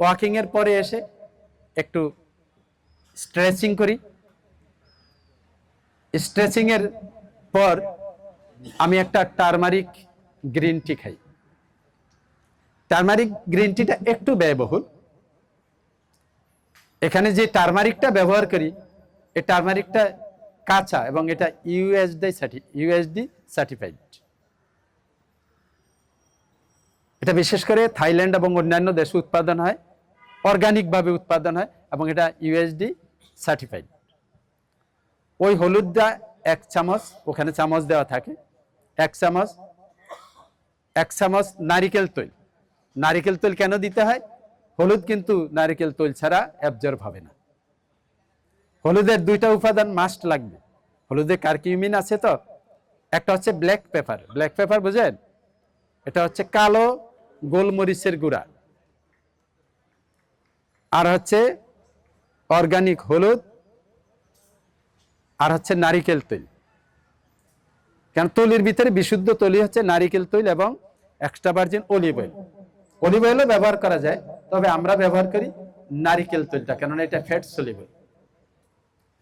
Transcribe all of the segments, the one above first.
ওয়াকিংয়ের পরে এসে একটু স্ট্রেচিং করি। স্ট্রেচিংয়ের পর আমি একটা টার্মারিক গ্রিন টি খাই। টার্মারিক গ্রিন টিটা একটু ব্যয়বহুল। এখানে যে টারমারিকটা ব্যবহার করি, এই টারমারিকটা কাঁচা এবং এটা ইউএসডি সার্টি ইউএসডি সার্টিফাইড এটা বিশেষ করে থাইল্যান্ড এবং অন্যান্য দেশে উৎপাদন হয়। অর্গানিকভাবে উৎপাদন হয় এবং এটা ইউএসডি সার্টিফাইড ওই হলুদটা এক চামচ, ওখানে চামচ দেওয়া থাকে। এক চামচ এক চামচ নারিকেল তৈল। নারিকেল তৈল কেন দিতে হয়? হলুদ কিন্তু নারিকেল তৈল ছাড়া অ্যাবজর্ব হবে না। হলুদের দুইটা উপাদান মাস্ট লাগবে। হলুদে কার্কিউমিন আছে তো? একটা হচ্ছে ব্ল্যাক পেপার ব্ল্যাক পেপার বুঝেন এটা হচ্ছে কালো গোলমরিচের গুঁড়া। আর হচ্ছে অর্গানিক হলুদ, আর হচ্ছে নারিকেল তৈল। কারণ তৈলের ভিতরে বিশুদ্ধ তৈলি হচ্ছে নারিকেল তৈল এবং extra virgin olive oil olive অয়েলও ব্যবহার করা যায়, তবে আমরা ব্যবহার করি নারিকেল তৈলটা, কেননা এটা ফ্যাট সলিবল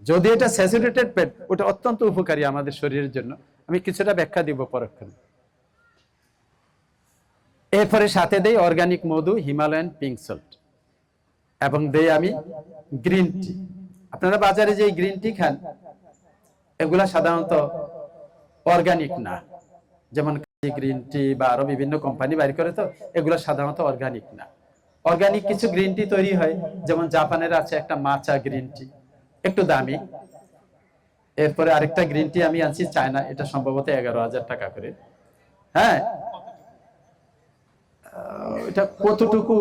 যদি এটা স্যাচুরেটেড ফ্যাট ওটা অত্যন্ত উপকারী আমাদের শরীরের জন্য। আমি কিছুটা ব্যাখ্যা দিব পরক্ষণে। এরপরে সাথে দেই অর্গানিক মধু হিমালয়ান পিঙ্ক সল্ট এবং দেই আমি গ্রিন টি আপনারা বাজারে যে গ্রিন টি খান, এগুলা সাধারণত অর্গানিক না। যেমন গ্রিন টি বা আরও বিভিন্ন কোম্পানি বাইর করে তো, এগুলো সাধারণত অর্গানিক না। অর্গানিক কিছু গ্রিন টি তৈরি হয়, যেমন জাপানের আছে একটা মাচা গ্রিন টি একটু দামি। এরপরে আরেকটা গ্রিন টি আমি আনছি চায়না, এটা সম্ভবত এগারো হাজার টাকা করে। হ্যাঁ এটা কতটুকু,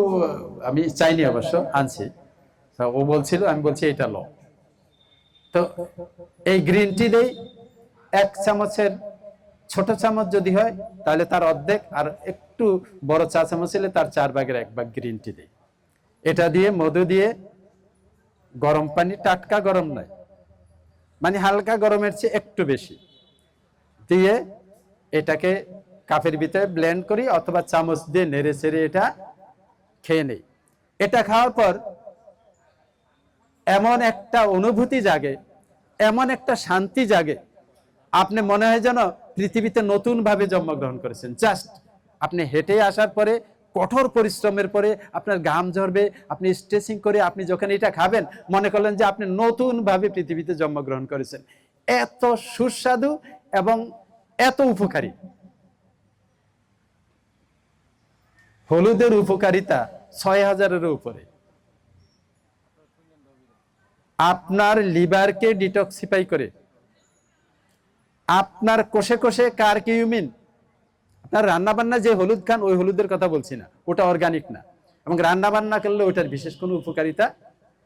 আমি চাইনি অবশ্য, আনছি। তা ও বলছিল, আমি বলছি, এটা ল। তো এই গ্রিন টি দেই এক চামচের ছোট চামচ যদি হয়, তাহলে তার অর্ধেক, আর একটু বড় চা চামচ হলে তার চার ভাগের এক ভাগ গ্রিন টি দেই। এটা দিয়ে মধু দিয়ে গরম পানি, টাটকা গরম নয় মানে হালকা গরমের চেয়ে একটু বেশি। দিয়ে এটাকে কাপের ভিতরে ব্লেন্ড করি অথবা চামচ দিয়ে নেড়ে চেড়ে এটা খেয়ে নেই। এটা খাওয়ার পর এমন একটা অনুভূতি জাগে, এমন একটা শান্তি জাগে, আপনি মনে হয় যেন পৃথিবীতে নতুন ভাবে জন্মগ্রহণ করেছেন। জাস্ট আপনি হেঁটে আসার পরে, কঠোর পরিশ্রমের পরে আপনার ঘাম ঝরবে, আপনি স্ট্রেচিং করে আপনি যখন এটা খাবেন, মনে করলেন যে আপনি নতুন ভাবে পৃথিবীতে জন্মগ্রহণ করেছেন। এত সুস্বাদু এবং এত উপকারী। হলুদের উপকারিতা ছয় হাজারের উপরে। আপনার লিভারকে ডিটক্সিফাই করে। আপনার কোষে কোষে কার্কিউমিন আপনার রান্না বান্না যে হলুদ খান, ওই হলুদের কথা বলছি না। ওটা অর্গানিক না। এবং রান্না বান্না করলে ওটার বিশেষ কোনো উপকারিতা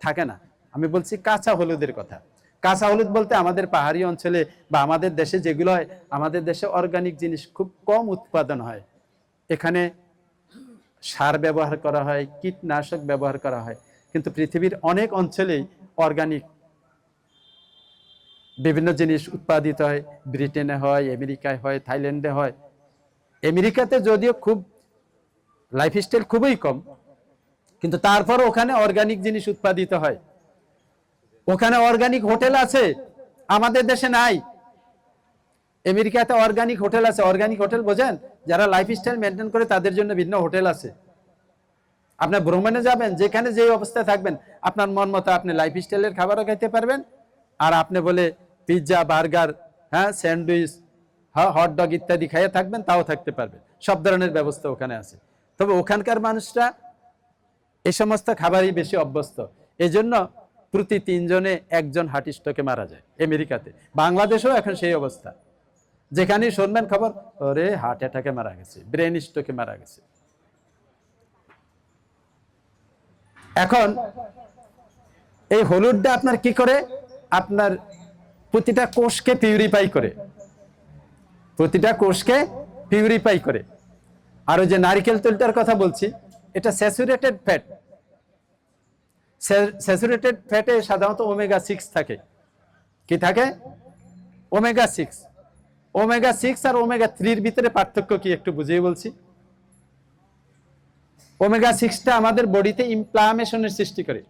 থাকে না। আমি বলছি কাঁচা হলুদের কথা। কাঁচা হলুদ বলতে আমাদের পাহাড়ি অঞ্চলে বা আমাদের দেশে যেগুলো হয়, আমাদের দেশে অর্গানিক জিনিস খুব কম উৎপাদন হয়। এখানে সার ব্যবহার করা হয়, কীটনাশক ব্যবহার করা হয়। কিন্তু পৃথিবীর অনেক অঞ্চলেই অর্গানিক বিভিন্ন জিনিস উৎপাদিত হয়। ব্রিটেনে হয়, আমেরিকায় হয়, থাইল্যান্ডে হয়। আমেরিকাতে যদিও খুব লাইফস্টাইল খুবই কম, কিন্তু তারপর ওখানে অর্গানিক জিনিস উৎপাদিত হয়। ওখানে অর্গানিক হোটেল আছে, আমাদের দেশে নাই। আমেরিকাতে অর্গানিক হোটেল আছে। অর্গানিক হোটেল বোঝেন? যারা লাইফস্টাইল মেনটেন করে, তাদের জন্য ভিন্ন হোটেল আছে। আপনার ভ্রমণে যাবেন, যেখানে যে অবস্থায় থাকবেন, আপনার মন মতো আপনি লাইফস্টাইলের খাবারও খাইতে পারবেন। আর আপনি বলে পিৎজা বার্গার হ্যাঁ স্যান্ডউইচ হট ডগ ইত্যাদি খাইয়ে থাকবেন, তাও থাকতে পারবেন। সব ধরনের ব্যবস্থা ওখানে আছে। তবে ওখানকার মানুষরা এই সমস্ত খাবারই বেশি অভ্যস্ত। এই জন্য প্রতি তিনজনে একজন হার্ট মারা যায়, আমেরিকাতে। বাংলাদেশেও এখন সেই অবস্থা। যেখানে শুনবেন খবর, ওরে হার্ট অ্যাটাকে মারা গেছে ব্রেন স্ট্রোকে মারা গেছে। এখন এই হলুদটা আপনার কি করে? আপনার প্রতিটা কোষকে পিউরিফাই করে। প্রতিটা কোষকে পিউরিফাই করে। আর ওই যে নারিকেল তেলটার কথা বলছি, এটা স্যাচুরেটেড ফ্যাট স্যাচুরেটেড ফ্যাটে সাধারণত ওমেগা সিক্স থাকে। কি থাকে? ওমেগা সিক্স ওমেগা সিক্স আর ওমেগা থ্রির ভিতরে পার্থক্য কি একটু বুঝিয়ে বলছি? ওমেগা সিক্সটা আমাদের বডিতে ইমপ্লামেশনের সৃষ্টি করে।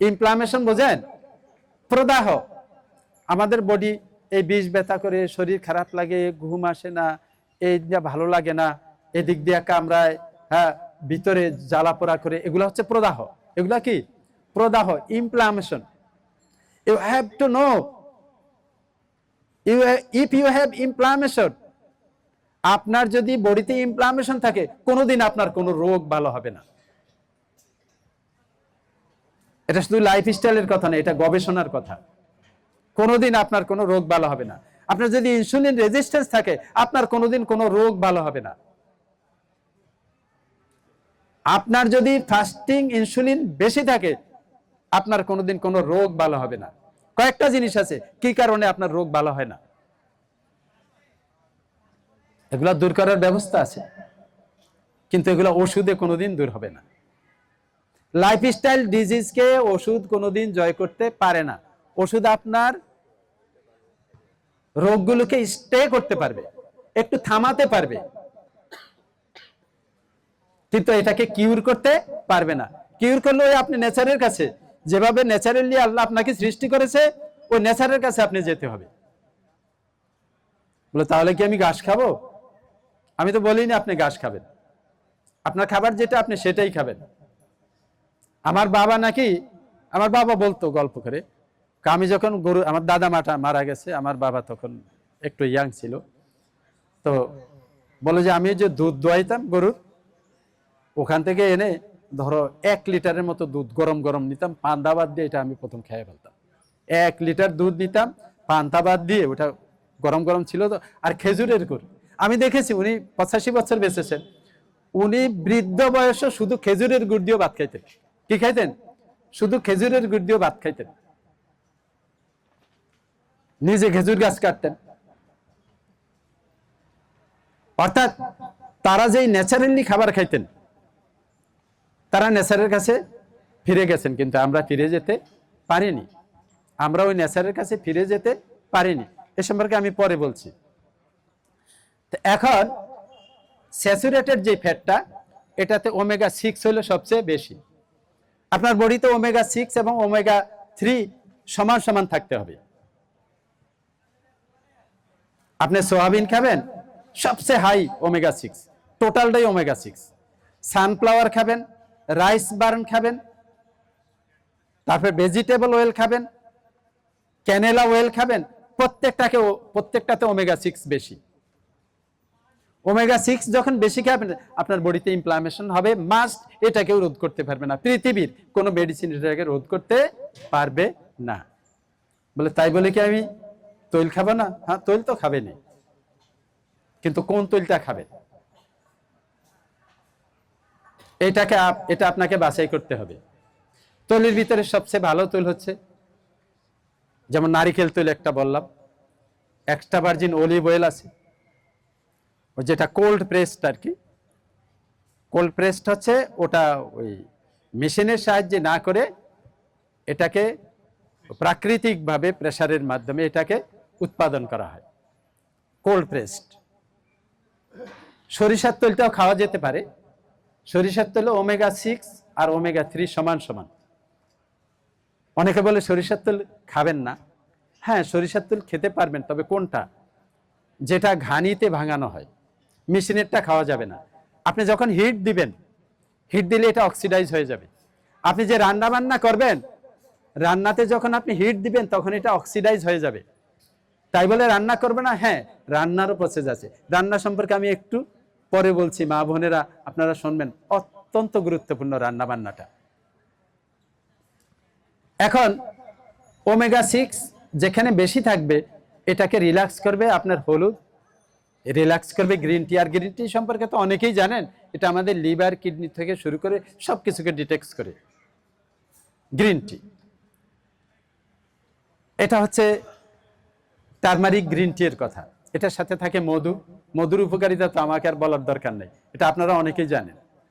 ইমপ্লামেশন বোঝেন? প্রদাহ। আমাদের বডি এই বিষ ব্যথা করে, শরীর খারাপ লাগে, ঘুম আসে না, এই ভালো লাগে না, এদিক দিয়ে কামড়ায় হ্যাঁ ভিতরে জ্বালা পোড়া করে, এগুলো হচ্ছে প্রদাহ। এগুলা কি? প্রদাহ inflammation you have to know you if you have inflammation আপনার যদি বডিতে ইমপ্লামেশন থাকে, কোনোদিন আপনার কোনো রোগ ভালো হবে না। এটা শুধু লাইফ স্টাইলের কথা না, এটা গবেষণার কথা। কোনোদিন আপনার কোনো রোগ ভালো হবে না। আপনার যদি ইনসুলিন রেজিস্ট্যান্স থাকে, আপনার কোনোদিন কোনো রোগ ভালো হবে না। আপনার যদি ফাস্টিং ইনসুলিন বেশি থাকে, আপনার কোনোদিন কোনো রোগ ভালো হবে না। কয়েকটা জিনিস আছে, কি কারণে আপনার রোগ ভালো হয় না? এগুলো দূর করার ব্যবস্থা আছে, কিন্তু এগুলো ওষুধে কোনোদিন দূর হবে না। লাইফস্টাইল ডিজিজকে ওষুধ কোনোদিন জয় করতে পারে না। ওষুধ আপনার রোগগুলোকে স্টে করতে পারবে, একটু থামাতে পারবে, কিন্তু এটাকে কিউর করতে পারবে না। কিউর করলে আপনি নেচারের কাছে যেভাবে ন্যাচারালি আল্লাহ আপনাকে সৃষ্টি করেছে, ওই নেচারের কাছে আপনি যেতে হবে। বলে, তাহলে কি আমি ঘাস খাব? আমি তো বলিনি আপনি ঘাস খাবেন। আপনার খাবার যেটা আপনি সেটাই খাবেন। আমার বাবা নাকি, আমার বাবা বলতো গল্প করে আমি যখন গরু, আমার দাদা মাটা মারা গেছে, আমার বাবা তখন একটু ইয়াং ছিল। তো বলে যে, আমি যে দুধ দোয়াইতাম গরুর, ওখান থেকে এনে ধরো এক লিটারের মতো দুধ গরম গরম নিতাম, পান্তা বাদ দিয়ে এটা আমি প্রথম খেয়ে ফেলতাম। এক লিটার দুধ নিতাম, পান্তা বাদ দিয়ে ওটা গরম গরম ছিল তো, আর খেজুরের গুড়। আমি দেখেছি উনি পঁচাশি বছর বেঁচেছেন, উনি বৃদ্ধ বয়সে শুধু খেজুরের গুড় দিয়ে ভাত খাইতেন। কি খাইতেন? শুধু খেজুরের গুড় দিয়ে ভাত খাইতেন। নিজে খেজুর গাছ কাটতেন। অর্থাৎ তারা যেই ন্যাচারালি খাবার খাইতেন তারা নেচারের কাছে ফিরে গেছেন, কিন্তু আমরা ফিরে যেতে পারিনি। আমরা ওই নেচারের কাছে ফিরে যেতে পারিনি। এ সম্পর্কে আমি পরে বলছি। এখন স্যাচুরেটেড যে ফ্যাটটা, এটাতে ওমেগা সিক্স হলো সবচেয়ে বেশি। আপনার বডিতে ওমেগা সিক্স এবং ওমেগা থ্রি সমান সমান থাকতে হবে। আপনি সোয়াবিন খাবেন, সবচেয়ে হাই ওমেগা সিক্স, টোটালটাই ওমেগা সিক্স। সানফ্লাওয়ার খাবেন রাইস বার্ন খাবেন, তারপর ভেজিটেবল অয়েল খাবেন, ক্যানেলা অয়েল খাবেন, প্রত্যেকটাকে প্রত্যেকটাতে ওমেগা সিক্স বেশি। ওমেগা সিক্স যখন বেশি খাবেন, আপনার বডিতে ইনফ্লামেশন হবে মাস্ট এটাকেও রোধ করতে পারবে না। পৃথিবীর কোনো মেডিসিন এটাকে রোধ করতে পারবে না। বলে, তাই বলে কি আমি তৈল খাব না? হ্যাঁ তৈল তো খাবেনি কিন্তু কোন তৈলটা খাবেন? এটাকে এটা আপনাকে বাছাই করতে হবে। তৈলের ভিতরে সবচেয়ে ভালো তৈল হচ্ছে, যেমন নারিকেল তৈল একটা বললাম। এক্সট্রা ভার্জিন অলিভ অয়েল আছে। যেটা কোল্ড প্রেসড আর কি। কোল্ড প্রেসড হচ্ছে, ওটা ওই মেশিনের সাহায্যে না করে এটাকে প্রাকৃতিকভাবে প্রেসারের মাধ্যমে এটাকে উৎপাদন করা হয়। কোল্ড প্রেসড সরিষার তেলটাও খাওয়া যেতে পারে। সরিষার তেলে ওমেগা সিক্স আর ওমেগা থ্রি সমান সমান। অনেকে বলে সরিষার তেল খাবেন না। হ্যাঁ সরিষার তেল খেতে পারবেন, তবে কোনটা? যেটা ঘানিতে ভাঙানো হয়। মেশিনেরটা খাওয়া যাবে না। আপনি যখন হিট দিবেন হিট দিলে এটা অক্সিডাইজ হয়ে যাবে। আপনি যে রান্না বান্না করবেন, রান্নাতে যখন আপনি হিট দিবেন, তখন এটা অক্সিডাইজ হয়ে যাবে। তাই বলে রান্না করবে না? হ্যাঁ রান্নারও প্রসেস আছে। রান্না সম্পর্কে আমি একটু পরে বলছি, মা বোনেরা, আপনারা শুনবেন, অত্যন্ত গুরুত্বপূর্ণ রান্না বান্নাটা এখন ওমেগা সিক্স যেখানে বেশি থাকবে, এটাকে রিল্যাক্স করবে আপনার হলুদ রিল্যাক্স করবে গ্রিন টি আর গ্রিন টি সম্পর্কে তো অনেকেই জানেন, এটা আমাদের লিভার কিডনি থেকে শুরু করে সব কিছুকে ডিটেক্ট করে। গ্রিন টি এটা হচ্ছে টার্মারিক গ্রিন টি এর কথা। এটার সাথে থাকে মধু। মধুর উপকারিতা তো আমাকে আর বলার দরকার নেই। এটা আপনারা অনেকেই জানেন।